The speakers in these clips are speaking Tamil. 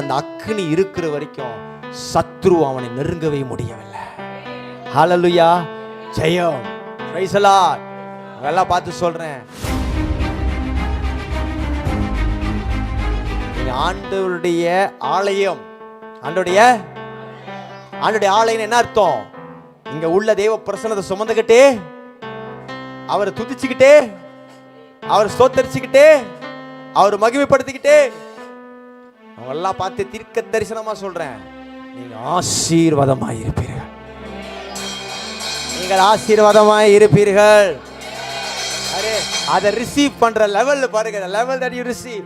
அந்த அக்னி இருக்கிற வரைக்கும் சத்ரு அவனை நெருங்கவே முடியவில்லை. ஹalleluya ஜெயம். பிரைஸ் லார்ட் பார்த்து சொல்றேன். ஆண்டவருடைய ஆலயம். ஆண்டோடைய ஆண்டோடைய ஆலயம் என்ன அர்த்தம்? இங்க உள்ள தெய்வ பிரசனத்தை சுமந்துக்கிட்டே அவரை துதிச்சுக்கிட்டே அவர் சோத்தரிச்சுக்கிட்டே அவர் மகிமைப்படுத்திக்கிட்டே அவங்கெல்லாம் பார்த்து தீர்க்க தரிசனமாக சொல்கிறேன் நீங்கள் ஆசீர்வாதமாக இருப்பீர்கள் நீங்கள் ஆசீர்வாதமாக இருப்பீர்கள் அரே அதை ரிசீவ் பண்ற லெவல்ல பாருங்க லெவல் தட் யூ ரிசீவ்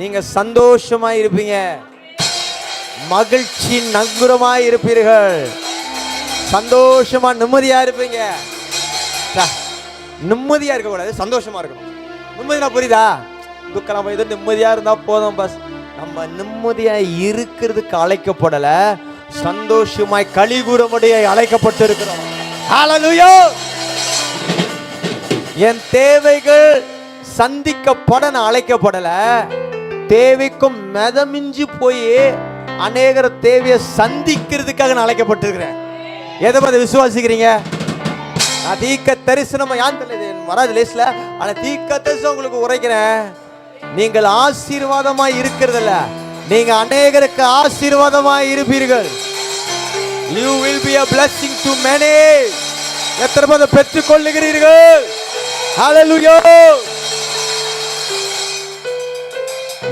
நீங்க சந்தோஷமா இருப்பீங்க மகிழ்ச்சி நங்குரமாய் இருப்பீர்கள் சந்தோஷமா நிம்மதியா இருப்பீங்க. நிம்மதியாக நிம்மதியா இருக்க கூடாது சந்தோஷமா இருக்கணும். நிம்மதினா புரியுதா? துக்கலாம் போய் நிம்மதியா இருந்தா போதும் பஸ் நம்ம நிம்மதியா இருக்கிறதுக்கு அழைக்கப்படல சந்தோஷமாய் கலிகூறமுடைய அழைக்கப்பட்டு இருக்கிறோம் என் தேவைகள் சந்திக்கப்பட நான் அழைக்கப்படல தேவைக்கும் மெதமிஞ்சு போய் அநேகர தேவையை சந்திக்கிறதுக்காக நான் அழைக்கப்பட்டிருக்கிறேன். எதை பார்த்து விசுவாசிக்கிறீங்க? நான் தீக்க தரிசனம் யான் தெரியல இது வராது லேஸ்ல. ஆனா தீக்க தரிசனம் உங்களுக்கு உரைக்கிறேன். நீங்கள் ஆசீர்வாதமாய் இருக்கிறதில்ல. நீங்க அநேகருக்கு ஆசீர்வாதமாய் இருப்பீர்கள். You will be a blessing to many எத்தனை பேர் பெற்றுக் கொள்ளுகிறீர்கள் ஹalleluya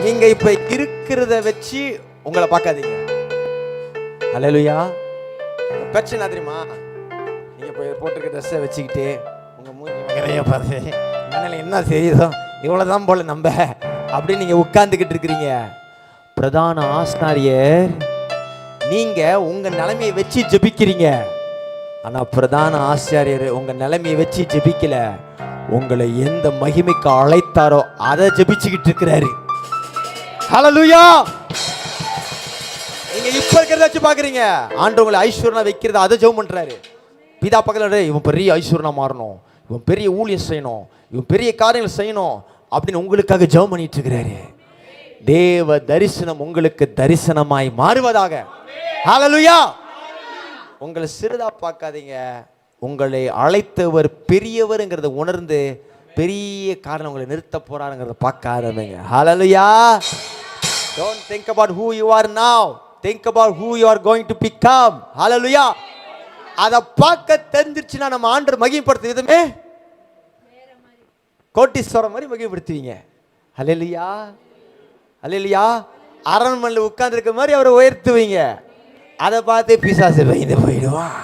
நீங்க இப்ப இருக்கிறத வச்சு உங்களை பார்க்காதீங்க. ஹalleluya பிரச்சனை தெரியுமா? நீங்க இப்போ போட்டிருக்க ட்ரெஸ்ஸை வச்சுக்கிட்டு உங்க மூஞ்சி நிறைய பார்த்து என்ன செய்யுதோ இவ்வளவுதான் போல நம்ப. அப்படின்னு நீங்க உட்கார்ந்துகிட்டு இருக்கிறீங்க. பிரதான ஆஸ்னாரியர் நீங்க உங்க நிலைமையை வச்சு ஜெபிக்கிறீங்க. ஆனா பிரதான ஆசிரியர் உங்க நிலைமையை வச்சு ஜெபிக்கல. உங்களை எந்த மகிமைக்கு அழைத்தாரோ அதை ஜெபிச்சுக்கிட்டு இருக்கிறாரு. ஹalleluya! நீங்க இப்ப இருக்கிறத வச்சு பாக்குறீங்க. ஆண்டு உங்களை ஐஸ்வர்யா வைக்கிறத அதை ஜெபம் பண்றாரு. பிதா பக்கத்துல இவன் பெரிய ஐஸ்வர்யா மாறணும். இவன் பெரிய ஊழியம் செய்யணும். இவன் பெரிய காரியங்கள் செய்யணும். அப்படின்னு உங்களுக்காக ஜெபம் பண்ணிட்டு இருக்கிறாரு. தேவ தரிசனம் உங்களுக்கு தரிசனமாய் மாறுவதாக. ஹalleluya உங்களை சிறிதா பார்க்காதீங்க உங்களை அழைத்தவர் பெரியவருங்கிறத உணர்ந்து பெரிய காரணம் உங்களை நிறுத்த போறாருங்கிறத பார்க்க ஆரம்பிங்க ஹalleluya don't think about who you are now. Think about who you are going to become. Hallelujah. அதை பார்க்க தெரிஞ்சிருச்சுன்னா நம்ம ஆண்டர் மகிமைப்படுத்த விதமே கோட்டீஸ்வரம் மாதிரி மகிமைப்படுத்துவீங்க அலையிலையா அலையிலையா அரண்மனையில் உட்கார்ந்திருக்க மாதிரி அவரை உயர்த்துவீங்க. அதை பார்த்து பிசாசு பயந்து போயிடுவான்.